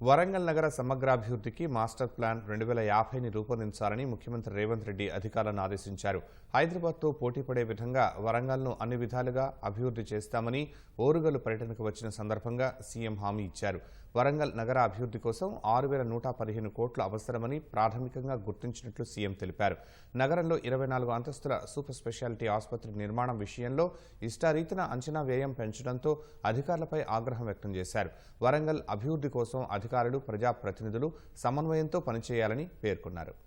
వరంగల్ నగర సమగ్రాభివృద్ధికి master plan రెండు వేల యాభైని రూపొందించాలని ముఖ్యమంత్రి రేవంత్ రెడ్డి అధికారులను ఆదేశించారు. హైదరాబాద్తో పోటీపడే విధంగా వరంగల్ను అన్ని విధాలుగా అభివృద్ధి చేస్తామని ఓరుగల్లు పర్యటనకు వచ్చిన సందర్భంగా సీఎం హామీ ఇచ్చారు. వరంగల్ నగర అభివృద్ధి కోసం ఆరు వేల నూట పదిహేను కోట్లు అవసరమని ప్రాథమికంగా గుర్తించినట్లు సీఎం తెలిపారు. నగరంలో ఇరవై నాలుగు అంతస్తుల సూపర్ స్పెషాలిటీ ఆసుపత్రి నిర్మాణం విషయంలో ఇష్టారీతిన అంచనా వ్యయం పెంచడంతో అధికారులపై ఆగ్రహం వ్యక్తం చేశారు. వరంగల్ అభివృద్ధి కోసం అధికారులు ప్రజాప్రతినిధులు సమన్వయంతో పనిచేయాలని పేర్కొన్నారు.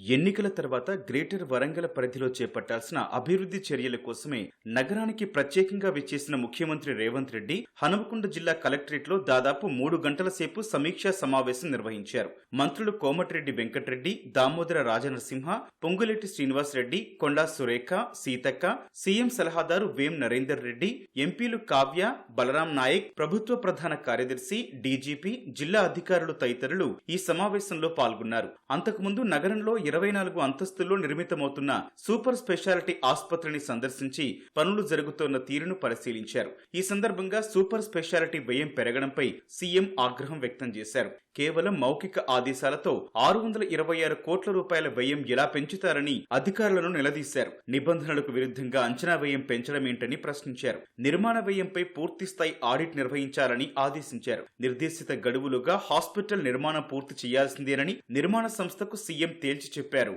ఎన్నికల తర్వాత గ్రేటర్ వరంగల్ పరిధిలో చేపట్టాల్సిన అభివృద్ధి చర్యల కోసమే నగరానికి ప్రత్యేకంగా విచ్చేసిన ముఖ్యమంత్రి రేవంత్ రెడ్డి హనుమకొండ జిల్లా కలెక్టరేట్లో దాదాపు మూడు గంటల సేపు సమీక్షా సమావేశం నిర్వహించారు. మంత్రులు కోమటిరెడ్డి వెంకటరెడ్డి దామోదర రాజనరసింహ పొంగులెట్టి శ్రీనివాస్ రెడ్డి కొండా సురేఖ సీతక్క సీఎం సలహాదారు వేం నరేందర్ రెడ్డి ఎంపీలు కావ్య బలరాం నాయక్ ప్రభుత్వ ప్రధాన కార్యదర్శి డీజీపీ జిల్లా అధికారులు తదితరులు ఈ సమావేశంలో పాల్గొన్నారు. అంతకుముందు నగరంలో ఇరవై నాలుగు అంతస్తుల్లో నిర్మితమవుతున్న సూపర్ స్పెషాలిటీ ఆసుపత్రిని సందర్శించి పనులు జరుగుతోన్న తీరును పరిశీలించారు. ఈ సందర్భంగా సూపర్ స్పెషాలిటీ వ్యయం పెరగడంపై సీఎం ఆగ్రహం వ్యక్తం చేశారు. కేవలం మౌఖిక ఆదేశాలతో ఆరు వందల ఇరవై ఆరు కోట్ల రూపాయల వ్యయం ఎలా పెంచుతారని అధికారులను నిలదీశారు. నిబంధనలకు విరుద్ధంగా అంచనా వ్యయం పెంచడమేంటని ప్రశ్నించారు. నిర్మాణ వ్యయంపై పూర్తిస్థాయి ఆడిట్ నిర్వహించాలని ఆదేశించారు. నిర్దేశిత గడువులుగా హాస్పిటల్ నిర్మాణం పూర్తి చేయాల్సిందేనని నిర్మాణ సంస్థకు సీఎం తేల్చి చెప్పారు.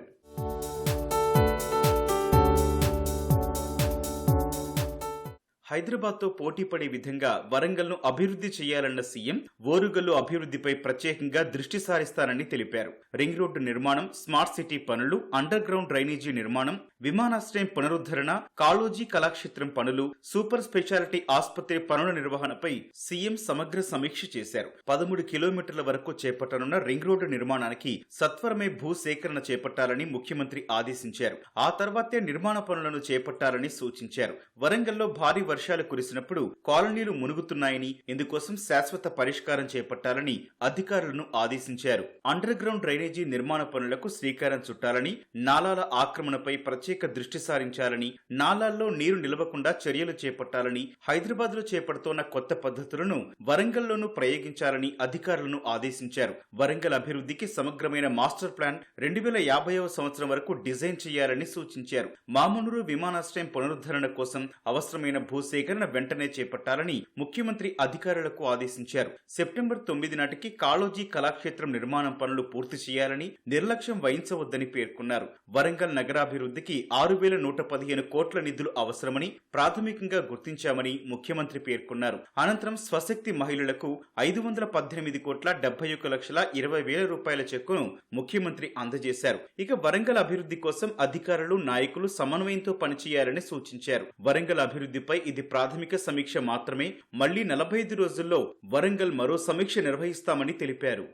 హైదరాబాద్తో పోటీ పడే విధంగా వరంగల్ను అభివృద్ధి చేయాలన్న సీఎం ఓరుగల్లు అభివృద్ధిపై ప్రత్యేకంగా దృష్టి సారిస్తారని తెలిపారు. రింగ్ రోడ్డు నిర్మాణం స్మార్ట్ సిటీ పనులు అండర్ గ్రౌండ్ డ్రైనేజీ నిర్మాణం విమానాశ్రయం పునరుద్ధరణ కాళోజీ కళాక్షేత్రం పనులు సూపర్ స్పెషాలిటీ ఆసుపత్రి పనుల నిర్వహణపై సీఎం సమగ్ర సమీక్ష చేశారు. పదమూడు కిలోమీటర్ల వరకు చేపట్టనున్న రింగ్ రోడ్డు నిర్మాణానికి సత్వరమే భూసేకరణ చేపట్టాలని ముఖ్యమంత్రి ఆదేశించారు. ఆ తర్వాతే నిర్మాణ పనులను చేపట్టాలని సూచించారు. వరంగల్లో భారీ వర్షాలు కురిసినప్పుడు కాలనీలు మునుగుతున్నాయని ఇందుకోసం శాశ్వత పరిష్కారం చేపట్టాలని అధికారులను ఆదేశించారు. అండర్ గ్రౌండ్ డ్రైనేజీ నిర్మాణ పనులకు శ్రీకారం చుట్టాలని నాలాల ఆక్రమణపై ప్రత్యేక దృష్టి సారించాలని నాలాల్లో నీరు నిలవకుండా చర్యలు చేపట్టాలని హైదరాబాద్లో చేపడుతోన్న కొత్త పద్ధతులను వరంగల్లోనూ ప్రయోగించాలని అధికారులను ఆదేశించారు. వరంగల్ అభివృద్ధికి సమగ్రమైన మాస్టర్ ప్లాన్ రెండు వేల యాభైవ సంవత్సరం వరకు డిజైన్ చేయాలని సూచించారు. మామునూరు విమానాశ్రయం పునరుద్ధరణ కోసం అవసరమైన సేకరణ వెంటనే చేపట్టాలని ముఖ్యమంత్రి అధికారులకు ఆదేశించారు. సెప్టెంబర్ తొమ్మిది నాటికి కాళోజీ కళాక్షేత్రం నిర్మాణం పనులు పూర్తి చేయాలని నిర్లక్ష్యం వహించవద్దని పేర్కొన్నారు. వరంగల్ నగరాభివృద్ధికి ఆరు వేల నూట పదిహేను కోట్ల నిధులు అవసరమని ప్రాథమికంగా గుర్తించామని ముఖ్యమంత్రి పేర్కొన్నారు. అనంతరం స్వశక్తి మహిళలకు ఐదు వందల పద్దెనిమిది కోట్ల డెబ్బై ఒక లక్షల ఇరవై వేల రూపాయల చెక్కును ముఖ్యమంత్రి అందజేశారు. ఇక వరంగల్ అభివృద్ధి కోసం అధికారులు నాయకులు సమన్వయంతో పనిచేయాలని సూచించారు. వరంగల్ అభివృద్ధిపై ఇది ప్రాథమిక సమీక్ష మాత్రమే మళ్ళీ నలభై ఐదు రోజుల్లో వరంగల్ మరో సమీక్ష నిర్వహిస్తామని తెలిపారు.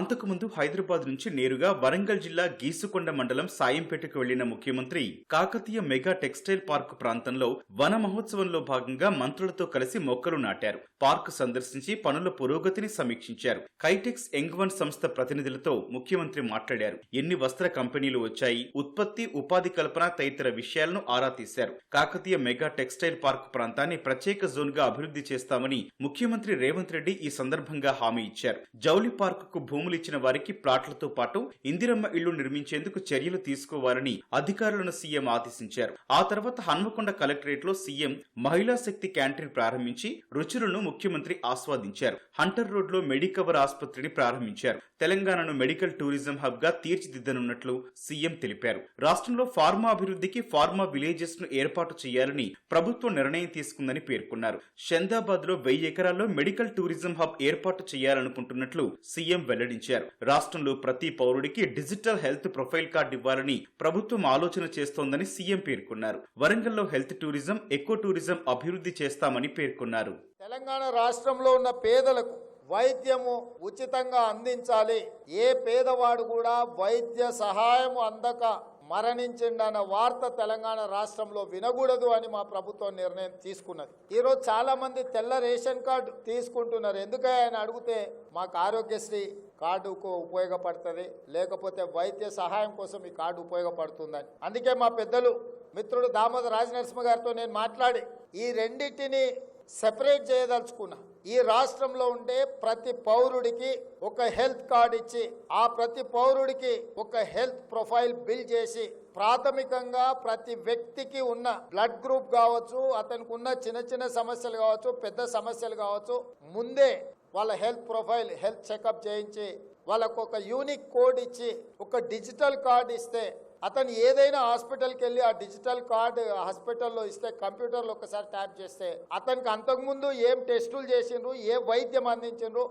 అంతకుముందు హైదరాబాద్ నుంచి నేరుగా వరంగల్ జిల్లా గీసుకొండ మండలం సాయంపేటకు వెళ్ళిన ముఖ్యమంత్రి కాకతీయ మెగా టెక్స్టైల్ పార్క్ ప్రాంతంలో వన మహోత్సవంలో భాగంగా మంత్రులతో కలిసి మొక్కలు నాటారు. పార్క్ సందర్శించి పనుల పురోగతిని సమీక్షించారు. కైటెక్స్ యంగ్ వన్ సంస్థ ప్రతినిధులతో ముఖ్యమంత్రి మాట్లాడారు. ఎన్ని వస్త్ర కంపెనీలు వచ్చాయి ఉత్పత్తి ఉపాధి కల్పన తదితర విషయాలను ఆరా తీశారు. కాకతీయ మెగా టెక్స్టైల్ పార్క్ ప్రాంతాన్ని ప్రత్యేక జోన్గా అభివృద్ధి చేస్తామని ముఖ్యమంత్రి రేవంత్ రెడ్డి ఈ సందర్భంగా హామీ ఇచ్చారు. జౌలి పార్కుకు భూములు ఇచ్చిన వారికి ప్లాట్లతో పాటు ఇందిరమ్మ ఇళ్ళు నిర్మించేందుకు చర్యలు తీసుకోవాలని అధికారులను సీఎం ఆదేశించారు. ఆ తర్వాత హన్మకొండ కలెక్టరేట్లో సీఎం మహిళా శక్తి క్యాంటీన్ ప్రారంభించి రుచులను ముఖ్యమంత్రి ఆస్వాదించారు. హంటర్ రోడ్లో మెడికవర్ ఆసుపత్రిని ప్రారంభించారు. తెలంగాణను మెడికల్ టూరిజం హబ్గా తీర్చిదిద్దనున్నట్లు సీఎం తెలిపారు. రాష్ట్రంలో ఫార్మా అభివృద్ధికి ఫార్మా విలేజెస్ను ఏర్పాటు చేయాలని ప్రభుత్వం నిర్ణయం తీసుకుందని పేర్కొన్నారు. షందాబాద్లో వెయ్యి ఎకరాల్లో మెడికల్ టూరిజం హబ్ ఏర్పాటు చేయాలనుకుంటున్నట్లు సీఎం వెల్లడించారు. రాష్ట్రంలో ప్రతి పౌరుడికి డిజిటల్ హెల్త్ ప్రొఫైల్ కార్డు ఇవ్వాలని ప్రభుత్వం ఆలోచన చేస్తోందని సీఎం పేర్కొన్నారు. వరంగల్లో హెల్త్ టూరిజం ఎకో టూరిజం అభివృద్ధి చేస్తామని పేర్కొన్నారు. తెలంగాణ రాష్ట్రంలో ఉన్న పేదలకు వైద్యము ఉచితంగా అందించాలి. ఏ పేదవాడు కూడా వైద్య సహాయము అందక మరణించిండన్న వార్త తెలంగాణ రాష్ట్రంలో వినకూడదు అని మా ప్రభుత్వం నిర్ణయం తీసుకున్నది. ఈరోజు చాలామంది తెల్ల రేషన్ కార్డు తీసుకుంటున్నారు. ఎందుకే అని అడిగితే మాకు ఆరోగ్యశ్రీ కార్డుకు ఉపయోగపడుతుంది లేకపోతే వైద్య సహాయం కోసం ఈ కార్డు ఉపయోగపడుతుందని. అందుకే మా పెద్దలు మిత్రుడు దామోదర రాజనరసింహ గారితో నేను మాట్లాడి ఈ రెండింటిని సెపరేట్ చేయదలుచుకున్నా. ఈ రాష్ట్రంలో ఉండే ప్రతి పౌరుడికి ఒక హెల్త్ కార్డ్ ఇచ్చి ఆ ప్రతి పౌరుడికి ఒక హెల్త్ ప్రొఫైల్ బిల్ చేసి ప్రాథమికంగా ప్రతి వ్యక్తికి ఉన్న బ్లడ్ గ్రూప్ కావచ్చు అతనికి ఉన్న చిన్న చిన్న సమస్యలు కావచ్చు పెద్ద సమస్యలు కావచ్చు ముందే వాళ్ళ హెల్త్ ప్రొఫైల్ హెల్త్ చెకప్ చేయించి వాళ్ళకు ఒక యూనిక్ కోడ్ ఇచ్చి ఒక డిజిటల్ కార్డ్ ఇస్తే అతను ఏదైనా హాస్పిటల్కి వెళ్ళి ఆ డిజిటల్ కార్డు హాస్పిటల్లో ఇస్తే కంప్యూటర్లో ఒకసారి ట్యాప్ చేస్తే అతనికి అంతకుముందు ఏం టెస్టులు చేసిండ్రు ఏ వైద్యం అందించిండ్రు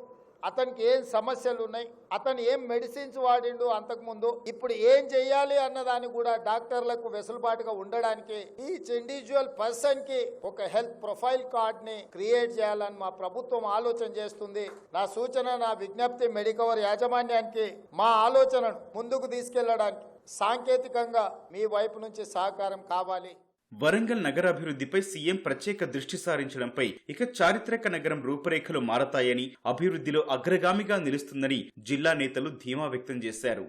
అతనికి ఏం సమస్యలు ఉన్నాయి అతను ఏం మెడిసిన్స్ వాడిండు అంతకుముందు ఇప్పుడు ఏం చెయ్యాలి అన్నదాన్ని కూడా డాక్టర్లకు వెసులుబాటుగా ఉండడానికి ఈచ్ ఇండివిజువల్ పర్సన్కి ఒక హెల్త్ ప్రొఫైల్ కార్డ్ని క్రియేట్ చేయాలని మా ప్రభుత్వం ఆలోచన చేస్తుంది. నా సూచన నా విజ్ఞప్తి మెడికవర్ యాజమాన్యానికి మా ఆలోచనను ముందుకు తీసుకెళ్ళడానికి సాంకేతికంగా మీ వైపు నుంచి సహకారం కావాలి. వరంగల్ నగరాభివృద్ధిపై సీఎం ప్రత్యేక దృష్టి సారించడంపై ఇక చారిత్రక నగరం రూపురేఖలు మారతాయని అభివృద్ధిలో అగ్రగామిగా నిలుస్తుందని జిల్లా నేతలు ధీమా వ్యక్తం చేశారు.